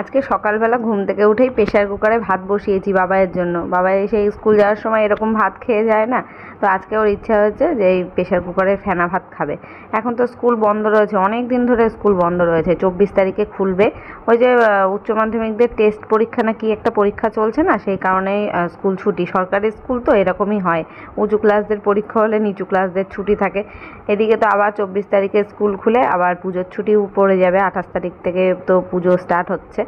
আজকে সকালবেলা ঘুম থেকে উঠেই প্রেশার কুকারে ভাত বসিয়েছি বাবাইয়ের জন্য। বাবাই সেই স্কুল যাওয়ার সময় এরকম ভাত খেয়ে যায় না? তো আজকে ওর ইচ্ছা হয়েছে যে এই প্রেশার কুকারে ফেনা ভাত খাবে। এখন তো স্কুল বন্ধ রয়েছে অনেক দিন ধরে স্কুল বন্ধ রয়েছে, চব্বিশ তারিখে খুলবে। ওই যে উচ্চ মাধ্যমিকদের টেস্ট পরীক্ষা না কি একটা পরীক্ষা চলছে না, সেই কারণেই স্কুল ছুটি। সরকারি স্কুল তো এরকমই হয়। উঁচু ক্লাসদের পরীক্ষা হলে নিচু ক্লাসদের ছুটি থাকে। এদিকে তো আবার চব্বিশ তারিখে স্কুল খুলে, আবার পুজোর ছুটি পড়ে যাবে। আঠাশ তারিখ থেকে তো পুজো স্টার্ট হচ্ছে।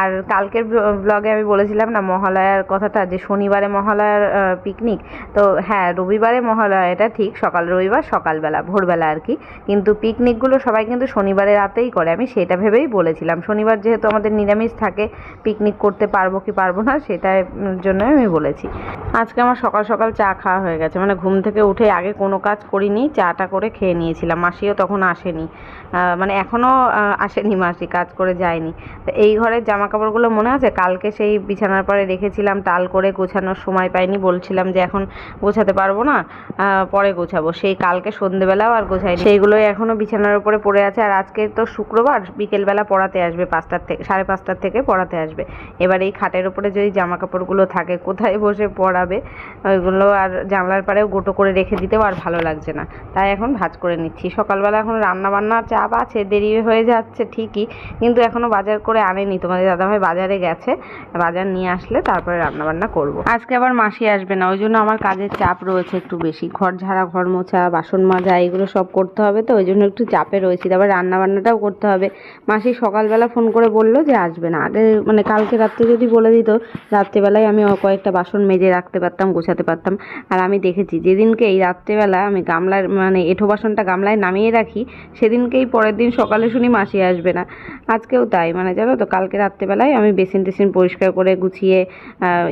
আর কালকের ব্লগে আমি বলেছিলাম না, মহালয়ার কথাটা যে শনিবারে মহালয়ার পিকনিক তো হ্যাঁ রবিবারে মহালয়া, এটা ঠিক, সকাল রবিবার, সকালবেলা, ভোরবেলা আর কি। কিন্তু পিকনিকগুলো সবাই কিন্তু শনিবারে রাতেই করে, আমি সেটা ভেবেই বলেছিলাম। শনিবার যেহেতু আমাদের নিরামিষ থাকে পিকনিক করতে পারব কি পারব না সেটার জন্য আমি বলেছি। আজকে আমার সকাল সকাল চা খাওয়া হয়ে গেছে মানে ঘুম থেকে উঠে আগে কোনো কাজ করিনি, চাটা করে খেয়ে নিয়েছিলাম, মাসিও তখন আসেনি। মানে এখনও আসেনি মাসি, কাজ করে যায়নি। তো এই ঘরের জামা কাপড়গুলো মনে আছে, কালকে সেই বিছানার পরে রেখেছিলাম টাল করে গোছানোর সময় পাইনি, বলছিলাম যে এখন গোছাতে পারব না পরে গোছাবো। সেই কালকে সন্ধেবেলাও আর গোছাইনি। সেইগুলোই এখনও বিছানার উপরে পড়ে আছে, আর আজকে তো শুক্রবার, বিকেলবেলা পড়াতে আসবে, পাঁচটার থেকে, সাড়ে পাঁচটার থেকে পড়াতে আসবে। এবার এই খাটের উপরে যদি জামা কাপড়গুলো থাকে, কোথায় বসে পড়াবে, ওইগুলো আর জানলার পাড়েও গোটো করে রেখে দিতেও আর ভালো লাগছে না। তাই এখন ভাজ করে নিচ্ছি। সকালবেলা এখন রান্না বান্নার চাপ আছে, দেরি হয়ে যাচ্ছে ঠিকই, কিন্তু এখনও বাজার করে আনেনি তোমাদের দাদাভাই বাজারে গেছে, বাজার নিয়ে আসলে তারপরে রান্না বান্না করব। আজকে আবার মাসি আসবে না, ওই জন্য আমার কাজের চাপ রয়েছে একটু বেশি। ঘর ঝাড়া, ঘর মোছা, বাসন মাজা, এগুলো সব করতে হবে তো, ওই জন্য একটু চাপে রয়েছি। তারপর রান্না বান্নাটাও করতে হবে। মাসি সকালবেলা ফোন করে বলল যে আসবে না। আগে মানে কালকে রাত্রে যদি বলে দিত, রাত্রেবেলায় আমি কয়েকটা বাসন মেজে রাখতে পারতাম, গোছাতে পারতাম। আর আমি দেখেছি, যেদিনকে এই রাত্রেবেলা আমি গামলার মানে এঁঠো বাসনটা গামলায় নামিয়ে রাখি, সেদিনকেই পরের দিন সকালে শুনি মাসি আসবে না। আজকেও তাই মানে জানো তো কালকে রাত্রেবেলায় আমি বেসিন টেসিন পরিষ্কার করে গুছিয়ে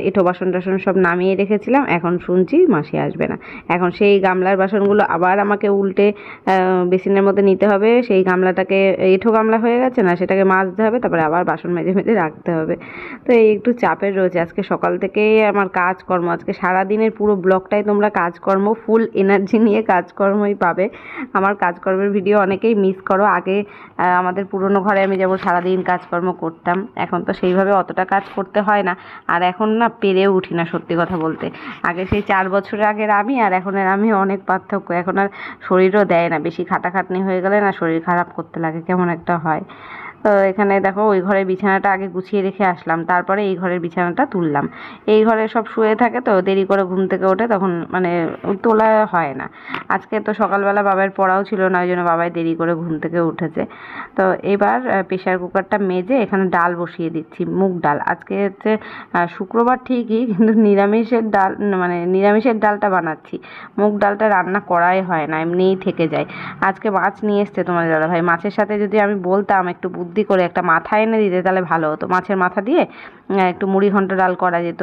এঁঠো বাসন টাসন সব নামিয়ে রেখেছিলাম। এখন শুনছি মাসি আসবে না। এখন সেই গামলার বাসনগুলো আবার আমাকে উল্টে বেসিনের মধ্যে নিতে হবে। সেই গামলাটাকে, এঁঠো গামলা হয়ে গেছে না, সেটাকে মাজতে হবে। তারপরে আবার বাসন মেজে মেজে রাখতে হবে। তো এই একটু চাপের রয়েছে। আজকে সকাল থেকেই আমার কাজকর্ম, আজকে সারাদিনের পুরো ব্লগটাই তোমরা কাজকর্ম, ফুল এনার্জি নিয়ে কাজকর্মই পাবে। আমার কাজকর্মের ভিডিও অনেকেই মিস করো। আগে আমাদের পুরনো ঘরে আমি যেমন সারাদিন কাজকর্ম করতাম। এখন তো সেইভাবে অতটা কাজ করতে হয় না। আর এখন না পেরেও উঠি না সত্যি কথা বলতে। আগে সেই চার বছর আগের আমি, আর এখনের আমি অনেক পার্থক্য। এখন আর শরীরও দেয় না। বেশি খাটাখাটনি হয়ে গেলে না শরীর খারাপ করতে লাগে, কেমন একটা হয়। তো এখানে দেখো ওই ঘরের বিছানাটা আগে গুছিয়ে রেখে আসলাম। তারপরে এই ঘরের বিছানাটা তুললাম। এই ঘরে সব শুয়ে থাকে তো দেরি করে ঘুম থেকে ওঠে তখন মানে তোলা হয় না। আজকে তো সকালবেলা বাবার পড়াও ছিল না, ওই জন্য বাবাই দেরি করে ঘুম থেকে উঠেছে। তো এবার প্রেশার কুকারটা মেজে এখানে ডাল বসিয়ে দিচ্ছি, মুগ ডাল। আজকে হচ্ছে শুক্রবার ঠিকই, কিন্তু নিরামিষের ডাল মানে নিরামিষের ডালটা বানাচ্ছি। মুগ ডালটা রান্না করাই হয় না, এমনিই থেকে যায়। আজকে মাছ নিয়ে এসছে তোমার দাদা ভাই মাছের সাথে যদি আমি বলতাম, একটু বুদ্ধি করে একটা মাথা এনে দিতে তাহলে ভালো হতো। মাছের মাথা দিয়ে একটু মুড়ি ঘন্ট ডাল করা যেত।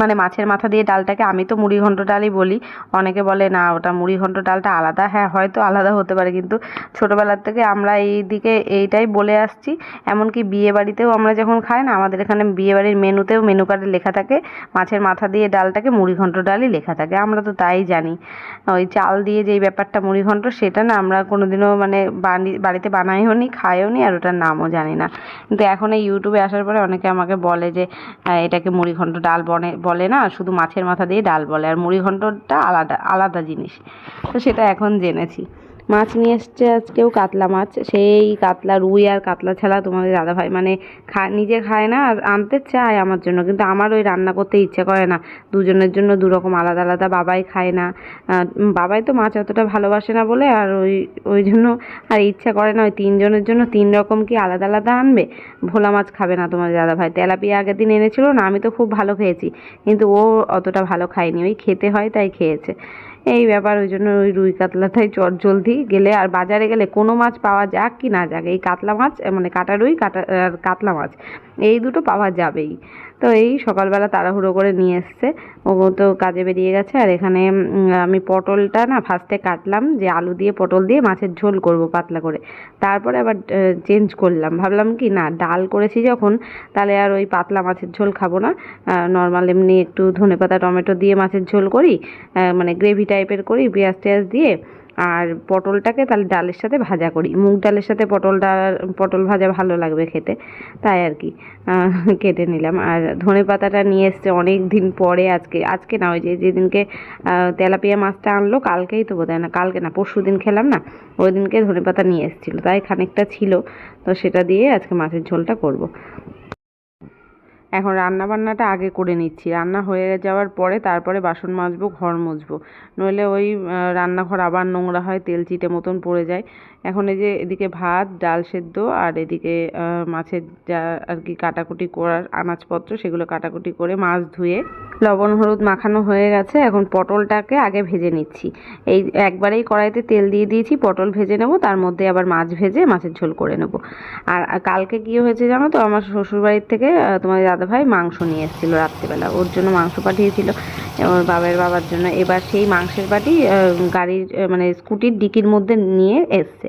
মানে মাছের মাথা দিয়ে ডালটাকে, আমি তো মুড়ি ঘন্ট ডালই বলি। অনেকে বলে, না, ওটা মুড়ি ঘন্ট ডালটা আলাদা। হ্যাঁ হয়তো আলাদা হতে পারে, কিন্তু ছোটোবেলার থেকে আমরা এই দিকে এইটাই বলে আসছি। এমনকি বিয়ে বাড়িতেও আমরা যখন খাই না, আমাদের এখানে বিয়ে বাড়ির মেনুতেও মেনু কার্ডে লেখা থাকে, মাছের মাথা দিয়ে ডালটাকে মুড়ি ঘন্ট ডালই লেখা থাকে। আমরা তো তাই জানি। ওই চাল দিয়ে যেই ব্যাপারটা মুড়ি ঘন্ট, সেটা না আমরা কোনোদিনও মানে বাড়ি বাড়িতে বানাইও নি, খাইও নি, আর ওটার নামও জানি না। কিন্তু এখন এই ইউটিউবে আসার পরে অনেকে আমাকে বলে যে এটাকে মুড়ি ঘন্ট ডাল বনে বলে না, শুধু মাছের মাথা দিয়ে ডাল বলে। আর মুড়ি ঘন্টটা আলাদা আলাদা জিনিস। তো সেটা এখন জেনেছি। মাছ নিয়ে এসছে আজকেও কাতলা মাছ। সেই কাতলা রুই আর কাতলা ছাড়া তোমাদের দাদাভাই মানে খা নিজে খায় না আর আনতে চায় আমার জন্য। কিন্তু আমার ওই রান্না করতে ইচ্ছে করে না। দুজনের জন্য দু রকম আলাদা আলাদা বাবাই খায় না। বাবাই তো মাছ অতটা ভালোবাসে না বলে আর ওই ওই জন্য আর ইচ্ছা করে না। ওই তিনজনের জন্য তিন রকম কি আলাদা আলাদা আনবে? ভোলা মাছ খাবে না তোমার দাদা ভাই তেলাপিয়া আগের দিন এনেছিল না, আমি তো খুব ভালো খেয়েছি। কিন্তু ও অতটা ভালো খায়নি। ওই খেতে হয় তাই খেয়েছে। এই ব্যাপার, ওই জন্য ওই রুই কাতলাটাই চট জলদি গেলে, আর বাজারে গেলে কোনো মাছ পাওয়া যাক কি না যাক, এই কাতলা মাছ মানে কাটা রুই, কাটা, আর কাতলা মাছ, এই দুটো পাওয়া যাবেই। তো এই সকালবেলা তাড়াহুড়ো করে নিয়ে এসছে। ও তো কাজে বেরিয়ে গেছে আর এখানে আমি পটলটা না ফার্স্টে কাটলাম, যে আলু দিয়ে, পটল দিয়ে মাছের ঝোল করব পাতলা করে। তারপরে আবার চেঞ্জ করলাম। ভাবলাম কি, না, ডাল করেছি যখন, তাহলে আর ওই পাতলা মাছের ঝোল খাব না। নর্মাল এমনি একটু ধনেপাতা, টমেটো দিয়ে মাছের ঝোল করি মানে গ্রেভি টাইপের করি পেঁয়াজ টেয়াজ দিয়ে। আর পটলটাকে তাহলে ডালের সাথে ভাজা করি মুগ ডালের সাথে পটলটা, পটল ভাজা ভালো লাগবে খেতে, তাই আর কি কেটে নিলাম আর ধনে পাতাটা নিয়ে এসছে অনেক দিন পরে আজকে আজকে না, ওই যে যেদিনকে তেলাপিয়া মাছটা আনলো, কালকেই তো বোধহয় না, কালকে না পরশু দিন খেলাম না, ওই দিনকে ধনে পাতা নিয়ে এসেছিল, তাই খানিকটা ছিল, তো সেটা দিয়ে আজকে মাছের ঝোলটা করব। এখন রান্না বান্নাটা আগে করে নিচ্ছি। রান্না হয়ে যাওয়ার পরে তারপরে বাসন মাজবো, ঘর মুছবো নইলে ওই রান্নাঘর আবার নোংরা হয়, তেল চিটে মতন পড়ে যায়। এখন এই যে এদিকে ভাত, ডাল সেদ্ধ আর এদিকে মাছের যা আর কি কাটাকুটি করার আনাজপত্র সেগুলো কাটাকুটি করে মাছ ধুয়ে লবণ, হলুদ মাখানো হয়ে গেছে। এখন পটলটাকে আগে ভেজে নিচ্ছি। এই একবারেই কড়াইতে তেল দিয়ে দিয়েছি, পটল ভেজে নেব, তার মধ্যে আবার মাছ ভেজে মাছের ঝোল করে নেব। আর কালকে কি হয়েছে জানো তো? আমার শ্বশুরবাড়ির থেকে তোমার দাদাভাই মাংস নিয়ে এসেছিল রাত্রিবেলা। ওর জন্য মাংস পাঠিয়েছিল। ওর বাবার বাবার জন্য। এবার সেই মাংসের বাটি গাড়ির মানে স্কুটির ডিকির মধ্যে নিয়ে এসছে।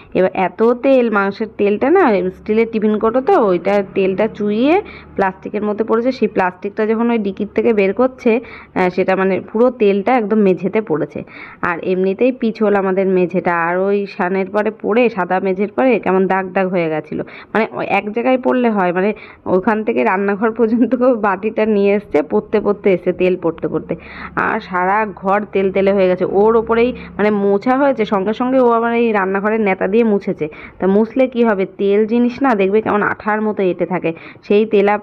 এবার এত তেল, মাংসের তেলটা না, স্টিলের টিফিন কোটো তো, ওইটা তেলটা চুইয়ে প্লাস্টিকের মধ্যে পড়েছে, সেই প্লাস্টিকটা যখন ওই ডিকির থেকে বের করছে সেটা মানে পুরো তেলটা একদম মেঝেতে পড়েছে। আর এমনিতেই পিছল আমাদের মেঝেটা, আর ওই সানের পরে পড়ে, সাদা মেঝের পরে কেমন দাগ দাগ হয়ে গেছিল। মানে এক জায়গায় পড়লে হয় মানে ওখান থেকে রান্নাঘর পর্যন্ত বাটিটা নিয়ে এসছে, পড়তে পড়তে এসছে তেল, পড়তে পড়তে। আর সারা ঘর তেল তেলে হয়ে গেছে। ওর ওপরেই মানে মোছা হয়েছে, সঙ্গে সঙ্গে ও আবার এই রান্নাঘরের নেতা দিয়ে মুছেছে। তা মুছলে কি হবে? তেল জিনিস না, দেখবে কেমন আঠার মতো এঁটে থাকে। সেই তেলা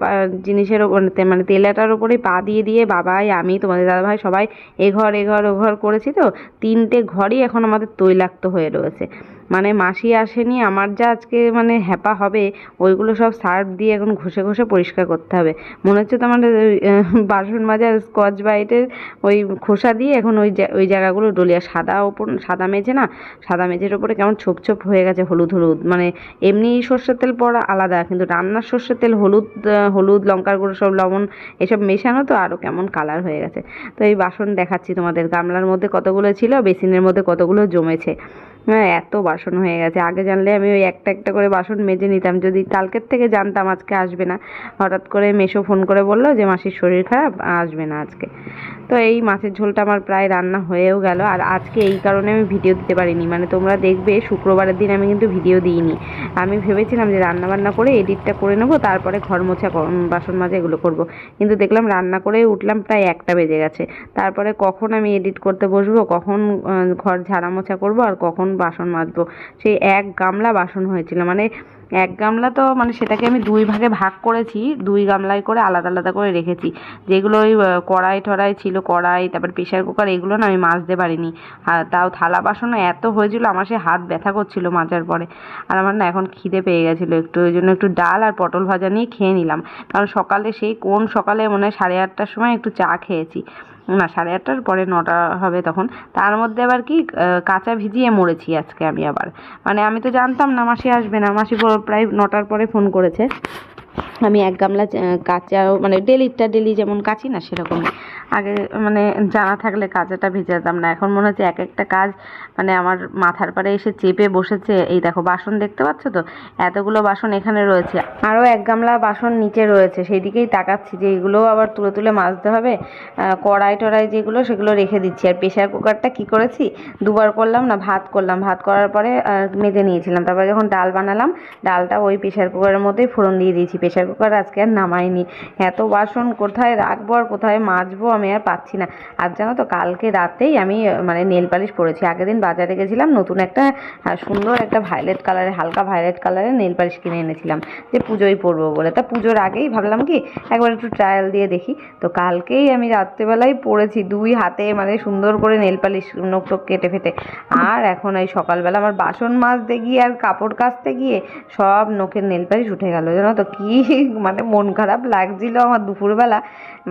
জিনিসের ওপর মানে তেলাটার ওপরে পা দিয়ে দিয়ে বাবাই, আমি, তোমাদের দাদাভাই সবাই এ ঘর এ ঘর, ও ঘর করেছি তো। তিনটে ঘরই এখন আমাদের তৈলাক্ত হয়ে রয়েছে। মানে মাসি আসেনি, আমার যা আজকে মানে হ্যাপা হবে, ওইগুলো সব সার্ফ দিয়ে এখন ঘষে ঘষে পরিষ্কার করতে হবে। মনে হচ্ছে তোমার বাসন মাজার স্কচ ব্রাইটের ওই খোসা দিয়ে এখন ওই ওই জায়গাগুলো ডলিয়া সাদা ওপর, সাদা মেঝে না, সাদা মেঝের ওপরে কেমন ছোপ ছোপ হয়ে গেছে হলুদ হলুদ মানে এমনি সর্ষের তেল পড়া আলাদা, কিন্তু রান্নার সর্ষের তেল হলুদ হলুদ, লঙ্কার গুঁড়ো, সব লবণ, এসব মেশানো তো আরও কেমন কালার হয়ে গেছে। তো এই বাসন দেখাচ্ছি তোমাদের, গামলার মধ্যে কতগুলো ছিল, বেসিনের মধ্যে কতগুলো জমেছে। হ্যাঁ এত বাসন হয়ে গেছে। আগে জানলে আমি ওই একটা একটা করে বাসন মেজে নিতাম। যদি কালকের থেকে জানতাম, আজকে আসবে না। হঠাৎ করে মেশো ফোন করে বলল যে, মাসির শরীর খারাপ, আসবে না আজকে। তো এই মাছের ঝোলটা আমার প্রায় রান্না হয়েও গেল। আর আজকে এই কারণে আমি ভিডিও দিতে পারিনি। মানে তোমরা দেখবে, শুক্রবারের দিন আমি কিন্তু ভিডিও দিইনি। আমি ভেবেছিলাম যে রান্না বান্না করে এডিটটা করে নেব, তারপরে ঘর মোছা বাসন মাজা এগুলো করব। কিন্তু দেখলাম, রান্না করে উঠলাম, প্রায় একটা বেজে গেছে। তারপরে কখন আমি এডিট করতে বসবো, কখন ঘর ঝাড়া মোছা করব, আর কখন বাসন মাজবো। সেই এক গামলা বাসন হয়েছিল। মানে এক গামলা তো মানে সেটাকে আমি দুই ভাগে ভাগ করেছি, দুই গামলায় করে আলাদা আলাদা করে রেখেছি। যেগুলো ওই কড়াই টড়াই ছিল, কড়াই, তারপর প্রেশার কুকার, এগুলো না আমি মাজতে পারিনি। আর তাও থালা বাসনও এত হয়েছিল, আমার সে হাত ব্যথা করছিল মাজার পরে। আর আমার না এখন খিদে পেয়ে গেছিল একটু, ওই জন্য একটু ডাল আর পটল ভাজা নিয়ে খেয়ে নিলাম। কারণ সকালে সেই, কোন সকালে মনে হয় সাড়ে আটটার সময় একটু চা খেয়েছি। না, সাড়ে আটটার পরে নটা হবে তখন। তার মধ্যে আবার কি কাঁচা ভিজিয়ে মরেছি আজকে আমি আবার। মানে আমি তো জানতাম না মাসি আসবে না। মাসি প্রায় নটার পরে ফোন করেছে। আমি এক গামলা কাঁচা মানে ডেলিটা ডেলি যেমন কাঁচি না সেরকম আগে মানে জানা থাকলে কাঁচাটা ভেজাতাম না। এখন মনে হচ্ছে এক একটা কাজ মানে আমার মাথার পাড়ে এসে চেপে বসেছে। এই দেখো, বাসন দেখতে পাচ্ছ তো? এতগুলো বাসন এখানে রয়েছে। আরও এক গামলা বাসন নিচে রয়েছে। সেই দিকেই তাকাচ্ছি যে এগুলোও আবার তুলে তুলে মাজতে হবে। কড়াই টড়াই যেগুলো, সেগুলো রেখে দিচ্ছি। আর প্রেশার কুকারটা কি করেছি? দুবার করলাম না, ভাত করলাম। ভাত করার পরে মেজে নিয়েছিলাম। তারপরে যখন ডাল বানালাম, ডালটা ওই প্রেশার কুকারের মধ্যেই ফোড়ন দিয়ে দিয়েছি। প্রেশার কুকার আজকে আর নামাইনি। এত বাসন কোথায় রাখব আর কোথায় মাজবো আমি আর পাচ্ছি না। আর জানো তো, কালকে রাতেই আমি মানে নেল পালিশ পরেছি। আগের দিন বাজারে গেছিলাম, নতুন একটা সুন্দর একটা ভায়োলেট কালারের হালকা ভায়োলেট কালারের নেল পালিশ কিনে এনেছিলাম। যে পুজোয় পরবো বলে। তা পুজোর আগেই ভাবলাম কি, একবার একটু ট্রায়াল দিয়ে দেখি। তো কালকেই আমি রাত্রেবেলায় পরেছি, দুই হাতে মানে সুন্দর করে নেল পালিশ, নখ টোক কেটে ফেটে। আর এখন এই সকালবেলা আমার বাসন মাজতে গিয়ে আর কাপড় কাচতে গিয়ে সব নখের নেল পালিশ উঠে গেল। জানো তো, কি মানে মন খারাপ লাগছিল আমার দুপুরবেলা।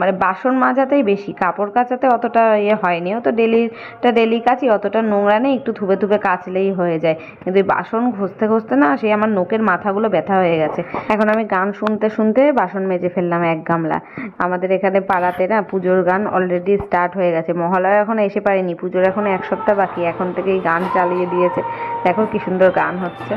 মানে বাসন মাজাতেই বেশি, কাপড় কাচাতে অতটা ইয়ে হয়নি। অত ডেলিটা ডেলি কাচি অতটা নোংরা নেই, একটু থুবে থুবে কাচলেই হয়ে যায়। কিন্তু বাসন ঘষতে ঘষতে না, সেই আমার নোকের মাথাগুলো ব্যথা হয়ে গেছে। এখন আমি গান শুনতে শুনতে বাসন মেজে ফেললাম এক গামলা। আমাদের এখানে পাড়াতে না পুজোর গান অলরেডি স্টার্ট হয়ে গেছে। মহালয়া এখন এসে পারেনি, পুজোর এখন এক সপ্তাহ বাকি, এখন থেকেই গান চালিয়ে দিয়েছে। দেখো কি সুন্দর গান হচ্ছে।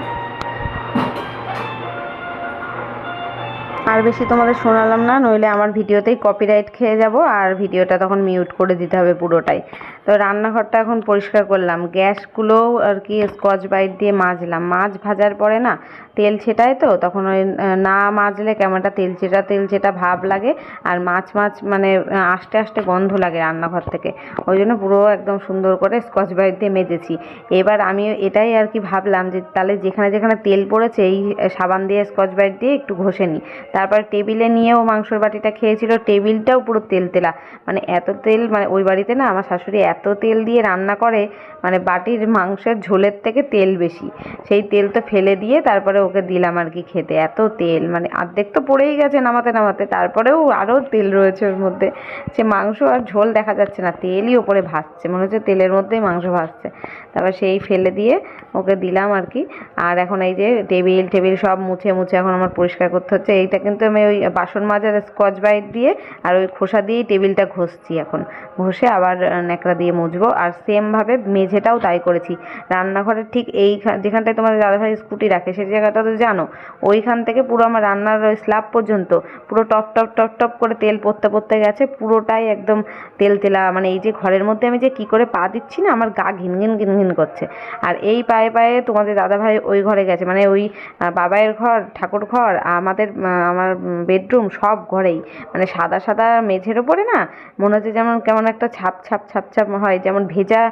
আর বেশি তোমাদের শোনালাম না, নইলে আমার ভিডিওতেই কপিরাইট খেয়ে যাব আর ভিডিওটা তখন মিউট করে দিতে হবে পুরোটাই। তো রান্নাঘরটা এখন পরিষ্কার করলাম। গ্যাসগুলোও আর কি স্কচ বাইট দিয়ে মাজলাম। মাছ ভাজার পরে না তেল ছেটায় তো, তখন ওই না মাজলে কেমনটা তেল ছেটা তেল ছেটা ভাব লাগে আর মাছ মাছ মানে আস্তে আস্তে গন্ধ লাগে রান্নাঘর থেকে। ওই জন্য পুরো একদম সুন্দর করে স্কচ ব্রাইট দিয়ে মেজেছি। এবার আমি এটাই আর কি ভাবলাম যে, তাহলে যেখানে যেখানে তেল পড়েছে, এই সাবান দিয়ে স্কচ ব্রাইট দিয়ে একটু ঘষে নিই। তারপর টেবিলে নিয়েও মাংসর বাটিটা খেয়েছিল, টেবিলটাও পুরো তেল তেলা মানে এত তেল মানে ওই বাড়িতে না, আমার শাশুড়ি এত তেল দিয়ে রান্না করে মানে বাটির মাংসের ঝোলের থেকে তেল বেশি। সেই তেল তো ফেলে দিয়ে তারপরে ওকে দিলাম আর কি খেতে। এত তেল মানে অর্ধেক তো পড়েই গেছে নামাতে নামাতে। তারপরেও আরও তেল রয়েছে ওর মধ্যে। সে মাংস আর ঝোল দেখা যাচ্ছে না, তেলই ওপরে ভাসছে। মনে হচ্ছে তেলের মধ্যেই মাংস ভাসছে। তারপর সেই ফেলে দিয়ে ওকে দিলাম আর কি। আর এখন এই যে টেবিল টেবিল সব মুছে মুছে এখন আমার পরিষ্কার করতে হচ্ছে। এইটা কিন্তু আমি ওই বাসন মাজার স্কচ বাইট দিয়ে আর ওই খোসা দিয়েই টেবিলটা ঘষছি এখন। ঘষে আবার ন্যাকড়া দিয়ে মুছবো। আর সেমভাবে মেঝেটাও তাই করেছি। রান্নাঘরের ঠিক এই যেখানটায় তোমাদের দাদাভাই স্কুটি রাখে সেই জায়গাটা তো জানো? ওইখান থেকে পুরো আমার রান্নার স্ল্যাব পর্যন্ত পুরো টপ টপ টপ টপ করে তেল পড়তে পড়তে গেছে পুরোটাই একদম তেল তেলা মানে এই যে ঘরের মধ্যে আমি যে কি করে পা দিচ্ছি না আমার গা ঘিন ঘিন ঘিন ঘিন করছে। আর এই পায়ে পায়ে তোমাদের দাদাভাই ওই ঘরে গেছে মানে ওই আহ, বাবাইয়ের ঘর ঠাকুর ঘর আমাদের আমার বেডরুম সব ঘরেই। মানে সাদা সাদা মেঝের ওপরে না মনে হচ্ছে যেমন কেমন একটা ছাপ ছাপ ছাপ ছাপ হয় যেমন ভেজা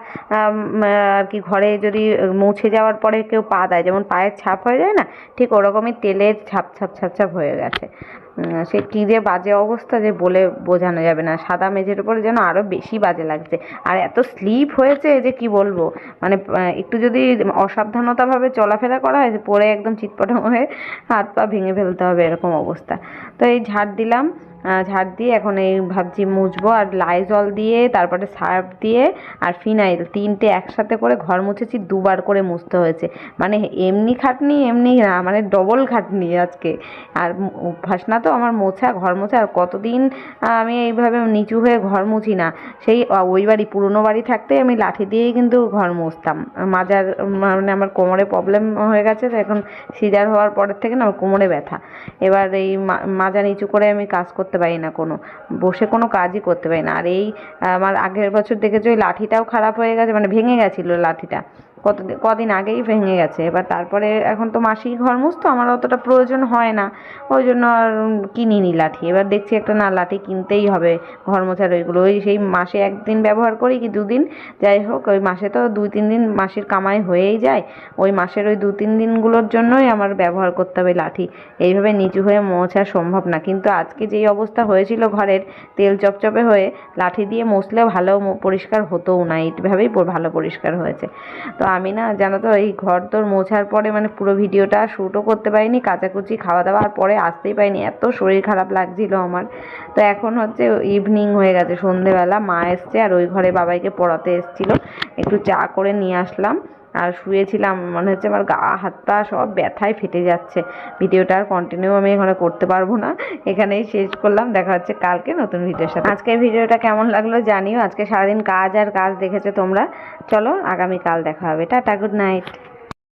আর কি ঘরে যদি মুছে যাওয়ার পরে কেউ পা দেয়, যেমন পায়ের ছাপ হয়ে যায় না, ঠিক ওরকমই তেলের ছাপ ছাপ ছাপ ছাপ হয়ে গেছে। সে কী যে বাজে অবস্থা যে বলে বোঝানো যাবে না। সাদা মেঝের উপরে যেন আরও বেশি বাজে লাগছে। আর এত স্লিপ হয়েছে যে কি বলব? মানে একটু যদি অসাবধানতাভাবে চলাফেরা করা হয় পরে একদম চিৎপটাং হয়ে হাত পা ভেঙে ফেলতে হবে, এরকম অবস্থা। তো এই ঝাড় দিলাম। ঝাড় দিয়ে এখন এই ভাবছি মুছবো আর লাইজল দিয়ে, তারপরে সার্ফ দিয়ে আর ফিনাইল তিনটে একসাথে করে ঘর মুছেছি, দুবার করে মুছতে হয়েছে। মানে এমনি খাটনি, এমনি না মানে ডবল খাটনি আজকে। আর অভ্যাস না তো আমার মোছা, ঘর মোছা, আর কতদিন আমি এইভাবে নিচু হয়ে ঘর মুছি না। সেই ওই বাড়ি, পুরনো বাড়ি থাকতে আমি লাঠি দিয়েই কিন্তু ঘর মুছতাম। মাজার মানে আমার কোমরে প্রবলেম হয়ে গেছে, তো এখন সিজার হওয়ার পরের থেকে না আমার কোমরে ব্যথা। এবার এই মাজা নিচু করে আমি কাজ করতে পারি না কোনো, বসে কোনো কাজই করতে পারি না। আর এই আমার আগের বছর দেখেছি ওই লাঠিটাও খারাপ হয়ে গেছে মানে ভেঙে গেছিল লাঠিটা। কত কদিন আগেই ভেঙে গেছে। এবার তারপরে এখন তো মাসি ঘর মুছতো, আমার অতটা প্রয়োজন হয় না। ওই জন্য আর কিনিনি লাঠি। এবার দেখছি একটা না, লাঠি কিনতেই হবে ঘর মোছার ওইগুলো। ওই সেই মাসে একদিন ব্যবহার করি কি দুদিন। যাই হোক, ওই মাসে তো দুই, তিন দিন মাসির কামাই হয়েই যায়। ওই মাসের ওই দু, তিন দিনগুলোর জন্যই আমার ব্যবহার করতে হবে লাঠি। এইভাবে নিচু হয়ে মোছা সম্ভব না। কিন্তু আজকে যেই অবস্থা হয়েছিল ঘরের, তেল চপচপে হয়ে লাঠি দিয়ে মুছলেও ভালো পরিষ্কার হতোও না। এইভাবেই ভালো পরিষ্কার হয়েছে। তো আমি না, জানো তো, এই ঘর তোর মোছার পরে মানে পুরো ভিডিওটা শ্যুটও করতে পারিনি, কাচাকুচি খাওয়া দাওয়া আর পরে আসতেই পারিনি। এত শরীর খারাপ লাগছিল আমার। তো এখন হচ্ছে ইভিনিং হয়ে গেছে, সন্ধেবেলা মা এসছে আর ওই ঘরে বাবাইকে পড়াতে এসছিল। একটু চা করে নিয়ে আসলাম। আর শুয়েছিলাম, মনে হচ্ছে আমার গা হাত পা সব ব্যথায় ফেটে যাচ্ছে। ভিডিওটা আর কন্টিনিউ আমি এখানে করতে পারব না। এখানেই শেষ করলাম, দেখা হচ্ছে কালকে নতুন ভিডিওর সাথে। আজকের ভিডিওটা কেমন লাগল জানিও, আজকে সারাদিন কাজ আর কাজ দেখেছ তোমরা। চলো, আগামীকাল দেখা হবে। Tata good night